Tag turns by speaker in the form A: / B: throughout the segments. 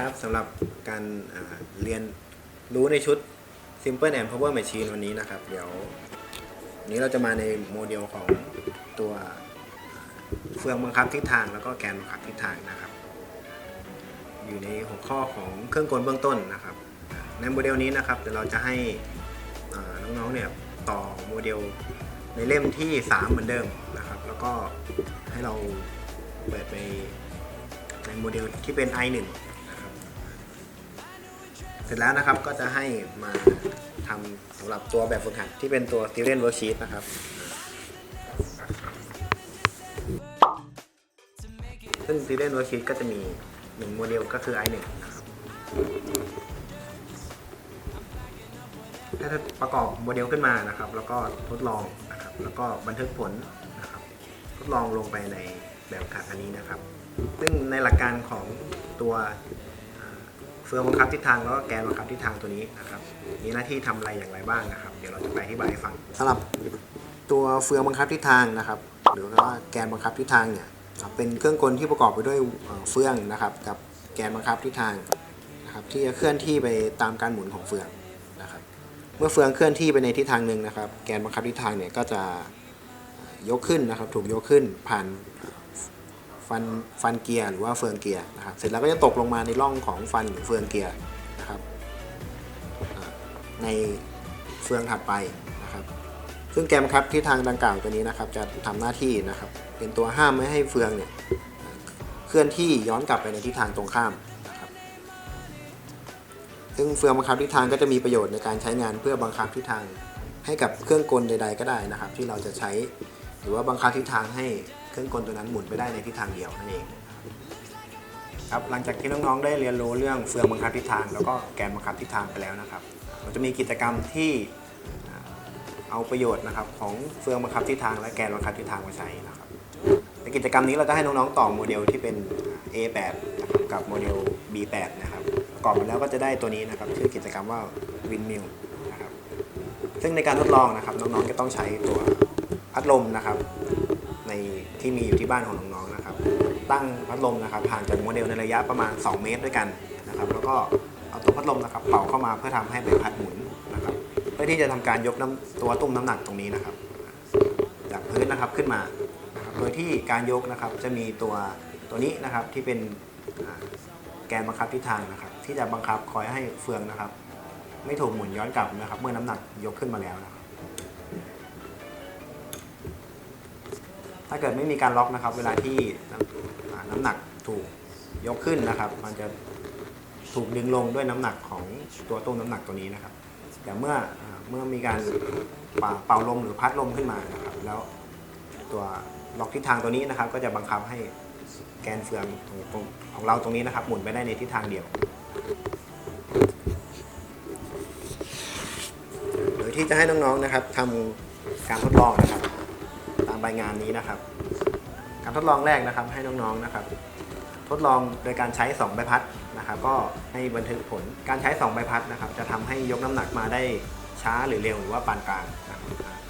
A: ครับสำหรับการเรียนรู้ในชุด Simple and Power Machine วันนี้นะครับ เดี๋ยว นี้เราจะมาในโมเดลของตัวเฟืองบังคับทิศทางแล้วก็แกนบังคับทิศทางนะครับ อยู่ในหัวข้อของเครื่องกลเบื้องต้นนะครับ ในโมเดลนี้นะครับเดี๋ยวเราจะให้อ่าน้องๆเนี่ยต่อโมเดลในเล่มที่ 3 เหมือนเดิมนะครับ แล้วก็ให้เราเปิดไปในโมเดลที่เป็น i1 นะครับ เสร็จแล้วนะครับก็จะให้มาทำสำหรับตัวแบบฝึกหัดที่เป็นตัว Student Worksheet นะครับซึ่ง Student Worksheet ก็จะมีหนึ่งโมเดลก็คือ i1 นะครับถ้าประกอบโมเดลขึ้นมานะครับ แล้วก็ทดลองนะครับ แล้วก็บันทึกผลนะครับ ทดลองลงไปในแบบฝึกหัดอันนี้นะครับ ซึ่งในหลักการของตัว ฟืองบังคับทิศทางแล้วก็แกนบังคับทิศทางตัวนี้นะครับ มีหน้าที่ทำอะไรอย่างไรบ้างนะครับ เดี๋ยวเราจะไปอธิบายให้ฟังสำหรับตัวเฟืองบังคับทิศทางนะครับ หรือว่าแกนบังคับทิศทางเนี่ยเป็นเครื่องกลที่ประกอบไปด้วยเอ่อเฟืองนะครับ กับแกนบังคับทิศทางนะครับที่จะเคลื่อนที่ไปตามการหมุนของเฟืองนะครับ เมื่อเฟืองเคลื่อนที่ไปในทิศทางหนึ่งนะครับ แกนบังคับทิศทางเนี่ยก็จะยกขึ้นนะครับ ถูกยกขึ้นผ่าน ฟันฟันเกียร์หรือว่าเฟืองเกียร์นะครับเสร็จแล้วก็จะตกลงมาในร่องของฟันหรือเฟืองเกียร์นะครับในเฟืองถัดไปนะครับ ซึ่งแกนบังคับทิศทางดังกล่าวตัวนี้นะครับ จะทำหน้าที่นะครับ เป็นตัวห้ามไม่ให้เฟืองเนี่ยเคลื่อนที่ย้อนกลับไปในทิศทางตรงข้ามนะครับ ซึ่งเฟืองบังคับทิศทางก็จะมีประโยชน์ในการใช้งานเพื่อบังคับทิศทางให้กับเครื่องกลใด ๆ ก็ได้นะครับ ที่เราจะใช้หรือว่าบังคับทิศทางให้ เครื่องกลตัวนั้นหมุนไปได้ในทิศทางเดียวนั่นเองครับหลังจากที่น้องๆได้เรียนรู้เรื่องเฟืองบังคับทิศทาง แล้วก็แกนบังคับทิศทางไปแล้วนะครับเราจะมีกิจกรรมที่เอาประโยชน์นะครับของเฟืองบังคับทิศทาง และแกนบังคับทิศทางมาใช้นะครับในกิจกรรมนี้เราจะให้น้องๆต่อโมเดลที่เป็น A8 กับโมเดล B8 นะครับประกอบมาแล้วก็จะได้ตัวนี้นะครับชื่อกิจกรรมว่า Windmill นะครับซึ่งในการทดลองนะครับน้องๆจะต้องใช้ตัวพัดลมนะครับ ในที่มีอยู่ที่บ้านของน้องๆนะครับ ตั้งพัดลมนะครับห่างจากโมเดลในระยะประมาณ 2 เมตรด้วยกันนะครับ แล้วก็เอาตัวพัดลมนะครับเป่าเข้ามาเพื่อทำให้ใบพัดหมุนนะครับ เพื่อที่จะทำการยกน้ำตัวตุ้มน้ำหนักตรงนี้นะครับ จากพื้นนะครับขึ้นมาโดยที่การยกนะครับจะมีตัวตัวนี้นะครับที่เป็นแกนบังคับทิศทางนะครับ ที่จะบังคับคอยให้เฟืองนะครับ ไม่ถูกหมุนย้อนกลับนะครับ เมื่อน้ำหนักยกขึ้นมาแล้วนะครับ ถ้าเกิดไม่มีการล็อกนะครับ เวลาที่น้ำอ่าหนักถูกยกขึ้นนะครับ มันจะถูกดึงลงด้วยน้ำหนักของตัวตุ้มน้ำหนักตัวนี้นะครับ แต่เมื่อเมื่อมีการป่าเป่าลมหรือพัดลมขึ้นมานะครับ แล้วตัวล็อกทิศทางตัวนี้นะครับ ก็จะบังคับให้แกนเฟืองของตรงของเราตรงนี้นะครับ หมุนไปได้ในทิศทางเดียว โดยที่จะให้น้องๆนะครับทำการทดลองนะครับ ใบงานนี้นะครับ การทดลองแรกนะครับให้น้องๆนะครับ ทดลองโดยการใช้ 2 ใบพัดนะครับ ก็ให้บันทึกผลการใช้ 2 ใบพัดนะครับ จะทำให้ยกน้ำหนักมาได้ช้าหรือเร็วหรือว่าปานกลางนะครับ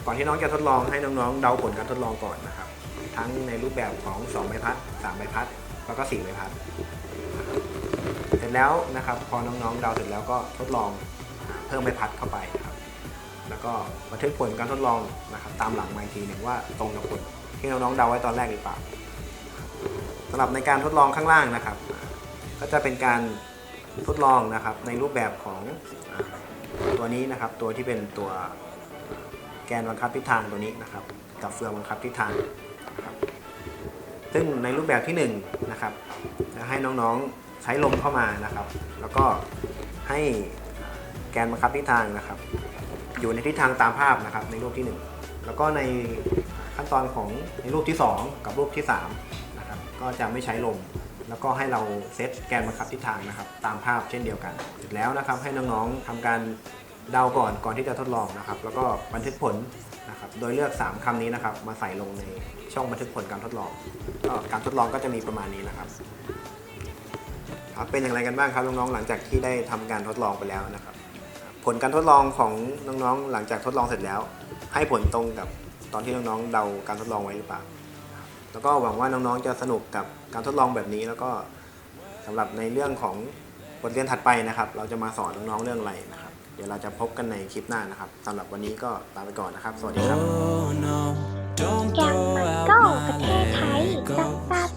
A: ก่อนที่น้องจะทดลองให้น้องๆเดาผลการทดลองก่อนนะครับ ทั้งในรูปแบบของ 2 ใบพัด 3 ใบพัด แล้วก็ 4 ใบพัด เสร็จแล้วนะครับ พอน้องๆเดาเสร็จแล้วก็ทดลองเพิ่มใบพัดเข้าไป ก็บันทึกผลการทดลองนะครับตามหลังมาอีกทีหนึ่งว่าตรงกับผลที่น้องๆเดาไว้ตอนแรกหรือเปล่าสำหรับในการทดลองข้างล่างนะครับ ก็จะเป็นการทดลองนะครับในรูปแบบของตัวนี้นะครับ ตัวที่เป็นตัวแกนบังคับทิศทางตัวนี้นะครับ กับเฟืองบังคับทิศทางครับซึ่งในรูปแบบที่หนึ่งนะครับจะให้น้องๆใช้ลมเข้ามานะครับ แล้วก็ให้แกนบังคับทิศทางนะครับ อยู่ในทิศทางตามภาพนะครับในรูปที่ 1 แล้วก็ในขั้นตอนของในรูปที่ 2 กับรูปที่3นะครับก็จะไม่ใช้ลม แล้วก็ให้เราเซตแกนบังคับทิศทางนะครับ ตามภาพเช่นเดียวกันเสร็จแล้วนะครับให้น้องๆทำการเดาก่อนก่อนที่จะทดลองนะครับ แล้วก็บันทึกผลนะครับโดยเลือก 3คำนี้นะครับ มาใส่ลงในช่องบันทึกผลการทดลองก็การทดลองก็จะมีประมาณนี้นะครับครับเป็นอย่างไรกันบ้างครับน้องๆหลังจากที่ได้ทำการทดลองไปแล้วนะครับ ผลการทดลองของน้องๆ หลังจากทดลองเสร็จแล้ว ให้ผลตรงกับตอนที่น้องๆเดาการทดลองไว้หรือเปล่า แล้วก็หวังว่าน้องๆจะสนุกกับการทดลองแบบนี้ แล้วก็สำหรับในเรื่องของบทเรียนถัดไปนะครับ เราจะมาสอนน้องๆเรื่องอะไรนะครับ เดี๋ยวเราจะพบกันในคลิปหน้านะครับ สำหรับวันนี้ก็ลาไปก่อนนะครับ สวัสดีครับ
B: แก
C: งมันก็ประเทศไทยจับซับ